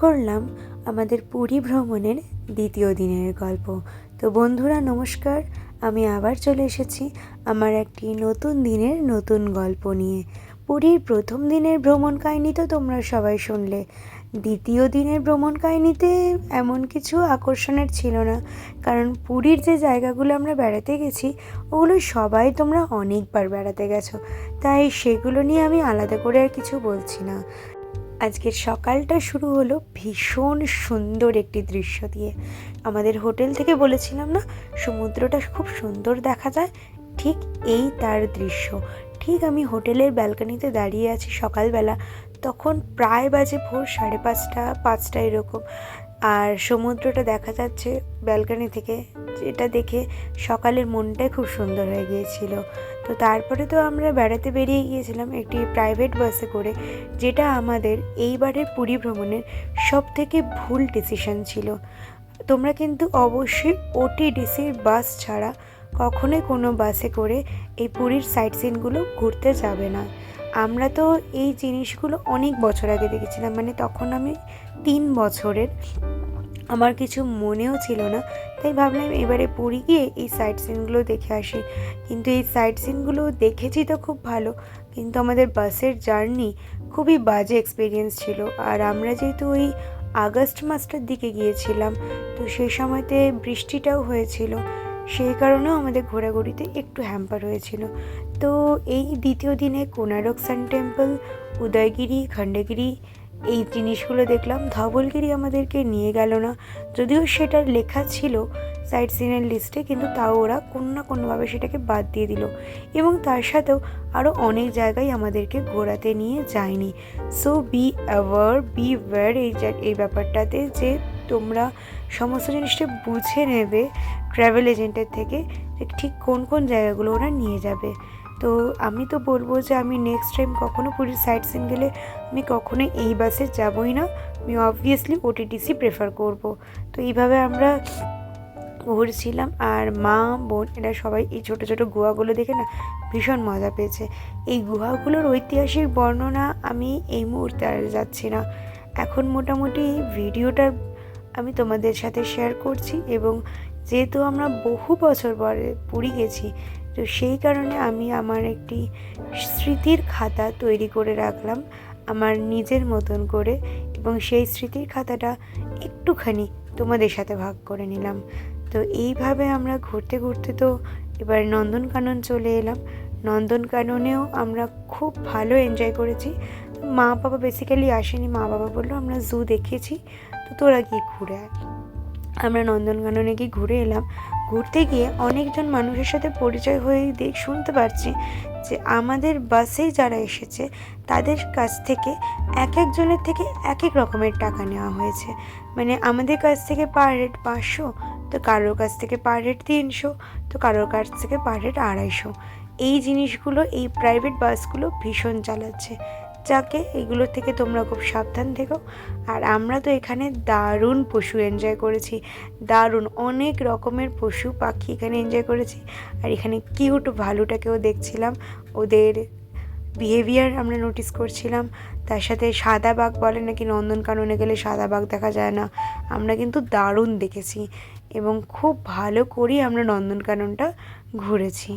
করলাম আমাদের পুরী ভ্রমণের দ্বিতীয় দিনের গল্প। তো বন্ধুরা, নমস্কার। আমি আবার চলে এসেছি আমার একটি নতুন দিনের নতুন গল্প নিয়ে। পুরীর প্রথম দিনের ভ্রমণ কাহিনী তো তোমরা সবাই শুনলে। দ্বিতীয় দিনের ভ্রমণ কাহিনীতে এমন কিছু আকর্ষণের ছিল না। কারণ পুরীর যে জায়গাগুলো আমরা বেড়াতে গেছি, ওগুলো সবাই তোমরা অনেকবার বেড়াতে গেছো। তাই সেগুলো নিয়ে আমি আলাদা করে আর কিছু বলছি না। আজকের সকালটা শুরু হলো ভীষণ সুন্দর একটি দৃশ্য দিয়ে। আমাদের হোটেল থেকে বলেছিলাম না, সমুদ্রটা খুব সুন্দর দেখা যায়, ঠিক এই তার দৃশ্য। ঠিক আমি হোটেলের ব্যালকনিতে দাঁড়িয়ে আছি সকালবেলা, তখন প্রায় বাজে ভোর, সাড়ে পাঁচটা পাঁচটা এরকম। আর সমুদ্রটা দেখা যাচ্ছে ব্যালকনি থেকে, যেটা দেখে সকালের মনটাই খুব সুন্দর হয়ে গিয়েছিল। তো তারপরে তো আমরা বেড়াতে বেরিয়ে গিয়েছিলাম একটি প্রাইভেট বাসে করে, যেটা আমাদের এইবারের পুরী ভ্রমণের সব থেকে ভুল ডিসিশন ছিল। তোমরা কিন্তু অবশ্যই ওটিডিসির বাস ছাড়া কখনোই কোনো বাসে করে এই পুরীর সাইট সিনগুলো ঘুরতে যাবে না। আমরা তো এই জিনিসগুলো অনেক বছর আগে দেখেছিলাম মানে তখন আমি তিন বছরের আমার কিছু মনেও ছিল না, তাই ভাবলাম এবারে পুরী গিয়ে এই সাইট সিনগুলো দেখে আসি। কিন্তু এই সাইট সিনগুলো দেখেছি তো খুব ভালো, কিন্তু আমাদের বাসের জার্নি খুবই বাজে এক্সপিরিয়েন্স ছিল। আর আমরা যেহেতু ওই আগস্ট মাসটার দিকে গিয়েছিলাম, তো সেই সময়তে বৃষ্টিটাও হয়েছিল, সেই কারণেও আমাদের ঘোরাঘুরিতে একটু হ্যাম্পার হয়েছিল। তো এই দ্বিতীয় দিনে কোনারক সান টেম্পল উদয়গিরি, খণ্ডগিরি এই জিনিসগুলো দেখলাম, ধবলগিরি আমাদেরকে নিয়ে গেল না। যদিও সেটার লেখা ছিল সাইট সিনের লিস্টে, কিন্তু তাও ওরা কোনো না কোনোভাবে সেটাকে বাদ দিয়ে দিল। এবং তার সাথেও আরও অনেক জায়গায় আমাদেরকে ঘোরাতে নিয়ে যায়নি। So be aware beware এই এই ব্যাপারটাতে যে তোমরা সমস্ত জিনিসটা বুঝে নেবে ট্রাভেল এজেন্টের থেকে ঠিক কোন কোন জায়গাগুলো ওরা নিয়ে যাবে। তো আমি তো বলব যে আমি নেক্সট টাইম কখনো পুরীর সাইট সিন গেলে আমি কখনোই এই বাসে যাবই না। আমি অবভিয়াসলি ওটিটিসি প্রেফার করব। তো এইভাবে আমরা ঘুরছিলাম আর মা, বোন এরা সবাই এই ছোটো ছোটো গুহাগুলো দেখে না ভীষণ মজা পেয়েছে। এই গুহাগুলোর ঐতিহাসিক বর্ণনা আমি এই মুহূর্তে আর যাচ্ছি না। এখন মোটামুটি ভিডিওটার আমি তোমাদের সাথে শেয়ার করছি এবং যেহেতু আমরা বহু বছর পরে পুরী গেছি তো সেই কারণে আমি আমার একটি স্মৃতির খাতা তৈরি করে রাখলাম আমার নিজের মতন করে এবং সেই স্মৃতির খাতাটা একটুখানি তোমাদের সাথে ভাগ করে নিলাম। তো এইভাবে আমরা ঘুরতে ঘুরতে তো এবার নন্দনকানন চলে এলাম। নন্দনকাননেও আমরা খুব ভালো এনজয় করেছি। মা বাবা বেসিক্যালি আসেনি, মা বাবা বলল, আমরা জু দেখেছি তো তোরা গিয়ে ঘুরে আয়। আমরা নন্দনকাননে গিয়ে ঘুরে এলাম। ঘুরতে গিয়ে অনেকজন মানুষের সাথে পরিচয় হয়ে দেখ শুনতে পারছি যে আমাদের বাসেই যারা এসেছে, তাদের কাছ থেকে এক একজনের থেকে এক এক রকমের টাকা নেওয়া হয়েছে। মানে আমাদের কাছ থেকে পার হেড পাঁচশো, তো কারোর কাছ থেকে পার হেড তিনশো, তো কারোর কাছ থেকে পার হেড আড়াইশো। এই জিনিসগুলো, এই প্রাইভেট বাসগুলো ভীষণ চালাচ্ছে। যাকে এগুলোর থেকে তোমরা খুব সাবধান থেকো। আর আমরা তো এখানে দারুণ পশু এনজয় করেছি। দারুণ অনেক রকমের পশু পাখি এখানে এনজয় করেছি। আর এখানে কিউট ভালুটাকেও দেখছিলাম। ওদের বিহেভিয়ার আমরা নোটিস করছিলাম। তার সাথে সাদা বাঘ বলে নাকি নন্দনকাননে গেলে সাদা বাঘ দেখা যায় না। আমরা কিন্তু দারুণ দেখেছি। এবং খুব ভালো করেই আমরা নন্দনকাননটা ঘুরেছি।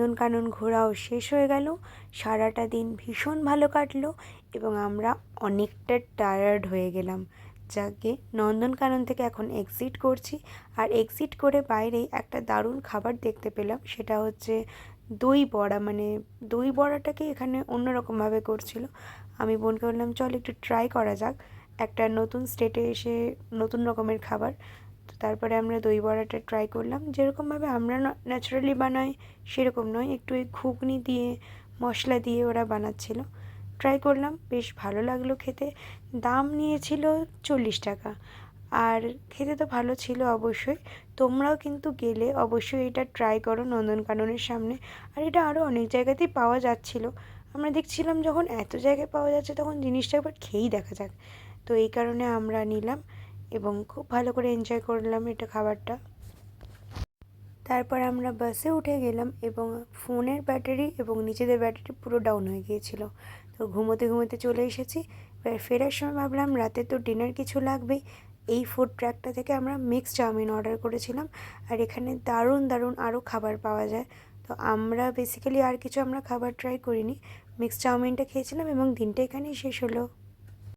নন্দনকানন ঘোরাও শেষ হয়ে গেল। সারাটা দিন ভীষণ ভালো কাটলো এবং আমরা অনেকটা টায়ার্ড হয়ে গেলাম। যাকে নন্দনকানন থেকে এখন এক্সিট করছি। আর এক্সিট করে বাইরেই একটা দারুণ খাবার দেখতে পেলাম। সেটা হচ্ছে দই বড়া। মানে দই বড়াটাকে এখানে অন্যরকমভাবে করছিল। আমি বোনকে বললাম, চল একটু ট্রাই করা যাক। একটা নতুন স্টেটে এসে নতুন রকমের খাবার। তো তারপরে আমরা দই বড়াটা ট্রাই করলাম। যেরকমভাবে আমরা ন্যাচারালি বানাই, সেরকম নয়। একটু ওই ঘুগনি দিয়ে, মশলা দিয়ে ওরা বানাচ্ছিল। ট্রাই করলাম, বেশ ভালো লাগল খেতে। দাম নিয়েছিল চল্লিশ টাকা। আর খেতে তো ভালো ছিল অবশ্যই। তোমরাও কিন্তু গেলে অবশ্যই এটা ট্রাই করো নন্দনকাননের সামনে। আর এটা আরও অনেক জায়গাতেই পাওয়া যাচ্ছিল। আমরা দেখছিলাম যখন এত জায়গায় পাওয়া যাচ্ছে তখন জিনিসটা একবার খেয়েই দেখা যাক। তো এই কারণে আমরা নিলাম। এবং খুব ভালো করে এনজয় করলাম এটা খাবারটা। তারপর আমরা বাসে উঠে গেলাম এবং ফোনের ব্যাটারি এবং নিজেদের ব্যাটারি পুরো ডাউন হয়ে গিয়েছিল। তো ঘুমোতে ঘুমোতে চলে এসেছি। এবার ফেরার সময় ভাবলাম রাতে তো ডিনার কিছু লাগবেই। এই ফুড ট্র্যাকটা থেকে আমরা মিক্স চাউমিন অর্ডার করেছিলাম। আর এখানে দারুণ দারুণ আরও খাবার পাওয়া যায়। তো আমরা বেসিক্যালি আর কিছু আমরা খাবার ট্রাই করিনি। মিক্স চাউমিনটা খেয়েছিলাম এবং দিনটা এখানেই শেষ হলো।